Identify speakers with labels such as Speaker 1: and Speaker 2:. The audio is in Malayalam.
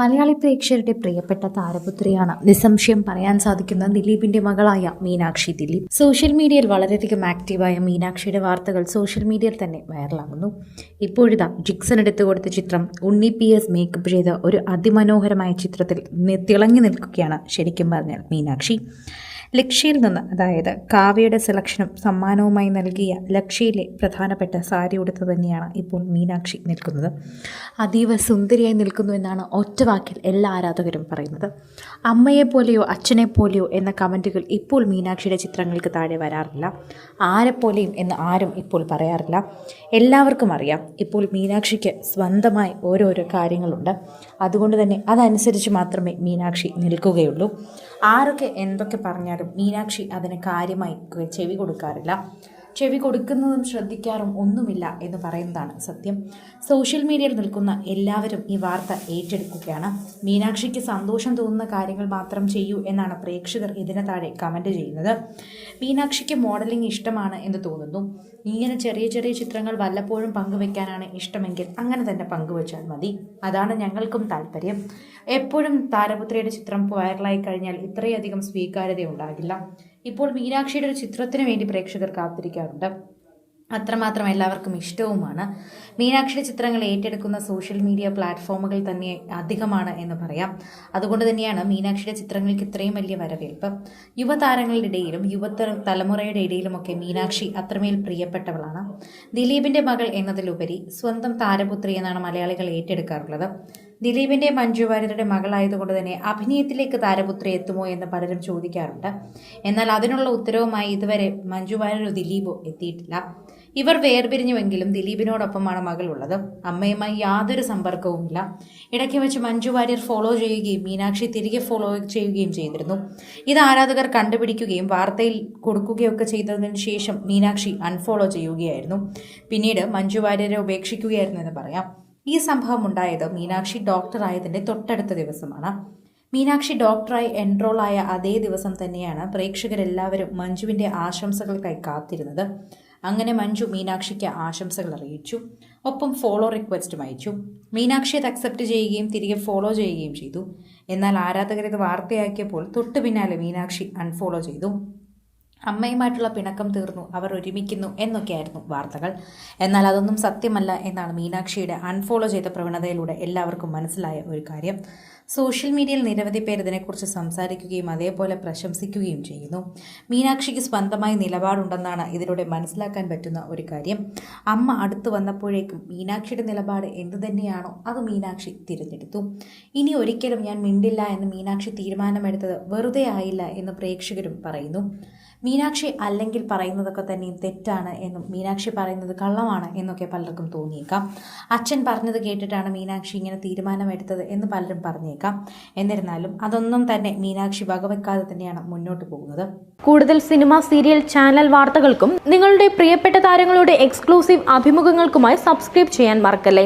Speaker 1: മലയാളി പ്രേക്ഷകരുടെ പ്രിയപ്പെട്ട താരപുത്രിയാണ്. നിസ്സംശയം പറയാൻ സാധിക്കുന്ന ദിലീപിന്റെ മകളായ മീനാക്ഷി ദിലീപ്. സോഷ്യൽ മീഡിയയിൽ വളരെയധികം ആക്റ്റീവായ മീനാക്ഷിയുടെ വാർത്തകൾ സോഷ്യൽ മീഡിയയിൽ തന്നെ വൈറലാകുന്നു. ഇപ്പോഴിതാ ജിക്സൺ എടുത്തു കൊടുത്ത ചിത്രം ഉണ്ണി പി എസ് മേക്കപ്പ് ചെയ്ത ഒരു അതിമനോഹരമായ ചിത്രത്തിൽ തിളങ്ങി നിൽക്കുകയാണ് ശരിക്കും പറഞ്ഞാൽ മീനാക്ഷി. ലക്ഷ്യയിൽ നിന്ന് അതായത് കാവ്യയുടെ സെലക്ഷനും സമ്മാനവുമായി നൽകിയ ലക്ഷ്യയിലെ പ്രധാനപ്പെട്ട സാരി ഉടുത്ത് തന്നെയാണ് ഇപ്പോൾ മീനാക്ഷി നിൽക്കുന്നത്. അതീവ സുന്ദരിയായി നിൽക്കുന്നു എന്നാണ് ഒറ്റ വാക്കിൽ എല്ലാ ആരാധകരും പറയുന്നത്. അമ്മയെപ്പോലെയോ അച്ഛനെ പോലെയോ എന്ന കമന്റുകൾ ഇപ്പോൾ മീനാക്ഷിയുടെ ചിത്രങ്ങൾക്ക് താഴെ വരാറില്ല. ആരെപ്പോലെയും എന്ന് ആരും ഇപ്പോൾ പറയാറില്ല. എല്ലാവർക്കും അറിയാം ഇപ്പോൾ മീനാക്ഷിക്ക് സ്വന്തമായി ഓരോരോ കാര്യങ്ങളുണ്ട്. അതുകൊണ്ട് തന്നെ അതനുസരിച്ച് മാത്രമേ മീനാക്ഷി നിൽക്കുകയുള്ളൂ. ആരൊക്കെ എന്തൊക്കെ പറഞ്ഞാലും മീനാക്ഷി അതിന് കാര്യമായി ചെവി കൊടുക്കാറില്ല. ചെവി കൊടുക്കുന്നതും ശ്രദ്ധിക്കാറും ഒന്നുമില്ല എന്ന് പറയുന്നതാണ് സത്യം. സോഷ്യൽ മീഡിയയിൽ നിൽക്കുന്ന എല്ലാവരും ഈ വാർത്ത ഏറ്റെടുക്കുകയാണ്. മീനാക്ഷിക്ക് സന്തോഷം തോന്നുന്ന കാര്യങ്ങൾ മാത്രം ചെയ്യൂ എന്നാണ് പ്രേക്ഷകർ ഇതിന് താഴെ കമന്റ് ചെയ്യുന്നത്. മീനാക്ഷിക്ക് മോഡലിംഗ് ഇഷ്ടമാണ് എന്ന് തോന്നുന്നു. ഇങ്ങനെ ചെറിയ ചെറിയ ചിത്രങ്ങൾ വല്ലപ്പോഴും പങ്കുവെക്കാനാണ് ഇഷ്ടമെങ്കിൽ അങ്ങനെ തന്നെ പങ്കുവച്ചാൽ മതി. അതാണ് ഞങ്ങൾക്കും താല്പര്യം. എപ്പോഴും താരപുത്രയുടെ ചിത്രം വൈറലായി കഴിഞ്ഞാൽ ഇത്രയധികം സ്വീകാര്യത ഉണ്ടാകില്ല ഇപ്പോൾ മീനാക്ഷിയുടെ ഒരു ചിത്രത്തിന് വേണ്ടി പ്രേക്ഷകർ കാത്തിരിക്കാറുണ്ട്. അത്രമാത്രം എല്ലാവർക്കും ഇഷ്ടവുമാണ്. മീനാക്ഷിയുടെ ചിത്രങ്ങൾ ഏറ്റെടുക്കുന്ന സോഷ്യൽ മീഡിയ പ്ലാറ്റ്ഫോമുകൾ തന്നെ അധികമാണ് എന്ന് പറയാം. അതുകൊണ്ട് തന്നെയാണ് മീനാക്ഷിയുടെ ചിത്രങ്ങൾക്ക് ഇത്രയും വലിയ വരവേൽപ്പ്. യുവതാരങ്ങളുടെ ഇടയിലും യുവത തലമുറയുടെ ഇടയിലുമൊക്കെ മീനാക്ഷി അത്രമേൽ പ്രിയപ്പെട്ടവളാണ്. ദിലീപിന്റെ മകൾ എന്നതിലുപരി സ്വന്തം താരപുത്രി എന്നാണ് മലയാളികൾ ഏറ്റെടുക്കാറുള്ളത്. ദിലീപിന്റെ മഞ്ജു വാര്യരുടെ മകളായതുകൊണ്ട് തന്നെ അഭിനയത്തിലേക്ക് താരപുത്രി എത്തുമോ എന്ന് പലരും ചോദിക്കാറുണ്ട്. എന്നാൽ അതിനുള്ള ഉത്തരവുമായി ഇതുവരെ മഞ്ജു വാര്യരോ ദിലീപോ എത്തിയിട്ടില്ല. ഇവർ വേർപിരിഞ്ഞുവെങ്കിലും ദിലീപിനോടൊപ്പമാണ് മകളുള്ളത്. അമ്മയുമായി യാതൊരു സമ്പർക്കവുമില്ല. ഇടയ്ക്ക് വെച്ച് മഞ്ജു വാര്യർ ഫോളോ ചെയ്യുകയും മീനാക്ഷി തിരികെ ഫോളോ ചെയ്യുകയും ചെയ്തിരുന്നു. ഇത് ആരാധകർ കണ്ടുപിടിക്കുകയും വാർത്തയിൽ കൊടുക്കുകയൊക്കെ ചെയ്തതിനു ശേഷം മീനാക്ഷി അൺഫോളോ ചെയ്യുകയായിരുന്നു. പിന്നീട് മഞ്ജു വാര്യരെ ഉപേക്ഷിക്കുകയായിരുന്നു എന്ന് പറയാം. ഈ സംഭവം ഉണ്ടായത് മീനാക്ഷി ഡോക്ടറായതിന്റെ തൊട്ടടുത്ത ദിവസമാണ്. മീനാക്ഷി ഡോക്ടറായി എൻറോൾ ആയ അതേ ദിവസം തന്നെയാണ് പ്രേക്ഷകരെല്ലാവരും മഞ്ജുവിന്റെ ആശംസകൾക്കായി കാത്തിരുന്നത്. അങ്ങനെ മഞ്ജു മീനാക്ഷിക്ക് ആശംസകൾ അറിയിച്ചു. ഒപ്പം ഫോളോ റിക്വസ്റ്റും അയച്ചു. മീനാക്ഷി അത് അക്സെപ്റ്റ് ചെയ്യുകയും തിരികെ ഫോളോ ചെയ്യുകയും ചെയ്തു. എന്നാൽ ആരാധകർ ഇത് വാർത്തയാക്കിയപ്പോൾ തൊട്ടു പിന്നാലെ മീനാക്ഷി അൺഫോളോ ചെയ്തു. അമ്മയുമായിട്ടുള്ള പിണക്കം തീർന്നു. അവർ ഒരുമിക്കുന്നു എന്നൊക്കെയായിരുന്നു വാർത്തകൾ. എന്നാൽ അതൊന്നും സത്യമല്ല എന്നാണ് മീനാക്ഷിയുടെ അൺഫോളോ ചെയ്ത പ്രവണതയിലൂടെ എല്ലാവർക്കും മനസ്സിലായ ഒരു കാര്യം. സോഷ്യൽ മീഡിയയിൽ നിരവധി പേർ ഇതിനെക്കുറിച്ച് സംസാരിക്കുകയും അതേപോലെ പ്രശംസിക്കുകയും ചെയ്യുന്നു. മീനാക്ഷിക്ക് സ്വന്തമായി നിലപാടുണ്ടെന്നാണ് ഇതിലൂടെ മനസ്സിലാക്കാൻ പറ്റുന്ന ഒരു കാര്യം. അമ്മ അടുത്ത് വന്നപ്പോഴേക്കും മീനാക്ഷിയുടെ നിലപാട് എന്തു തന്നെയാണോ അത് മീനാക്ഷി തിരഞ്ഞെടുത്തു. ഇനി ഒരിക്കലും ഞാൻ മിണ്ടില്ല എന്ന് മീനാക്ഷി തീരുമാനമെടുത്തത് വെറുതെ ആയില്ല എന്ന് പ്രേക്ഷകരും പറയുന്നു. മീനാക്ഷി അല്ലെങ്കിൽ പറയുന്നതൊക്കെ തന്നെയും തെറ്റാണ് എന്നും മീനാക്ഷി പറയുന്നത് കള്ളമാണ് എന്നൊക്കെ പലർക്കും തോന്നിയേക്കാം. അച്ഛൻ പറഞ്ഞത് കേട്ടിട്ടാണ് മീനാക്ഷി ഇങ്ങനെ തീരുമാനമെടുത്തത് എന്ന് പലരും പറഞ്ഞേക്കാം. എന്നിരുന്നാലും അതൊന്നും തന്നെ മീനാക്ഷി വകവെക്കാതെ തന്നെയാണ് മുന്നോട്ട് പോകുന്നത്.
Speaker 2: കൂടുതൽ സിനിമ സീരിയൽ ചാനൽ വാർത്തകൾക്കും നിങ്ങളുടെ പ്രിയപ്പെട്ട താരങ്ങളുടെ എക്സ്ക്ലൂസീവ് അഭിമുഖങ്ങൾക്കുമായി സബ്സ്ക്രൈബ് ചെയ്യാൻ മറക്കല്ലേ?